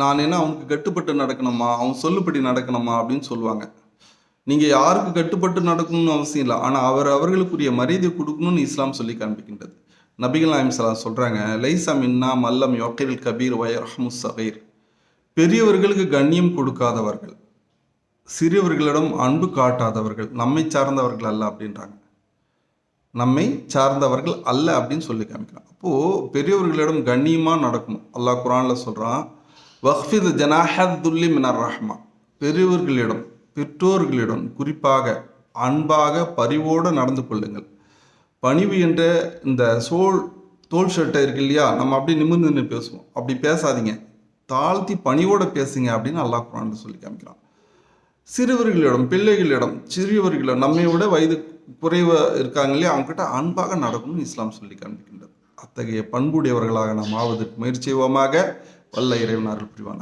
நான் என்ன அவனுக்கு கட்டுப்பட்டு நடக்கணுமா? அவன் சொல்லுபடி நடக்கணுமா? அப்படின்னு சொல்லுவாங்க. நீங்கள் யாருக்கு கட்டுப்பட்டு நடக்கணும்னு அவசியம் இல்லை. ஆனால் அவர் அவர்களுக்குரிய மரியாதை கொடுக்கணும்னு இஸ்லாம் சொல்லி காண்பிக்கின்றது. நபிகள் நாயம் சலாம் சொல்கிறாங்க லைசா மின்னா மல்லம் யோக்கிரில் கபீர் வயர்ஹமு சகீர். பெரியவர்களுக்கு கண்ணியம் கொடுக்காதவர்கள் சிறியவர்களிடம் அன்பு காட்டாதவர்கள் நம்மை சார்ந்தவர்கள் அல்ல அப்படின்றாங்க. நம்மை சார்ந்தவர்கள் அல்ல அப்படின்னு சொல்லி காமிக்கிறான். அப்போது பெரியவர்களிடம் கண்ணியமாக நடக்கணும். அல்லாஹ் குரானில் சொல்கிறான் வஹ்ஃபித் ஜனாஹத்துல்லி மினர் ரஹ்மா. பெரியவர்களிடம் பெற்றோர்களிடம் குறிப்பாக அன்பாக பரிவோடு நடந்து கொள்ளுங்கள். பணிவு என்ற இந்த சோல் தோல் ஷர்ட்டை இருக்கு இல்லையா? நம்ம அப்படி நிமிர்ந்து நின்று பேசுவோம். அப்படி பேசாதீங்க. தாழ்த்தி பணிவோடு பேசுங்க அப்படின்னு அல்லாஹ் குரான் சொல்லி காமிக்கிறான். சிறுவர்களிடம் பிள்ளைகளிடம் சிறியவர்களிடம் நம்மை விட வயது குறைவாக இருக்காங்க இல்லையா? அவங்ககிட்ட அன்பாக நடக்கணும்னு இஸ்லாம் சொல்லி காண்பிக்கின்றது அத்தகைய பண்புடையவர்களாக நாம் ஆவதற்கு முயற்சி செய்வோமாக. வல்ல இறைவனார்கள் புரிவானாக.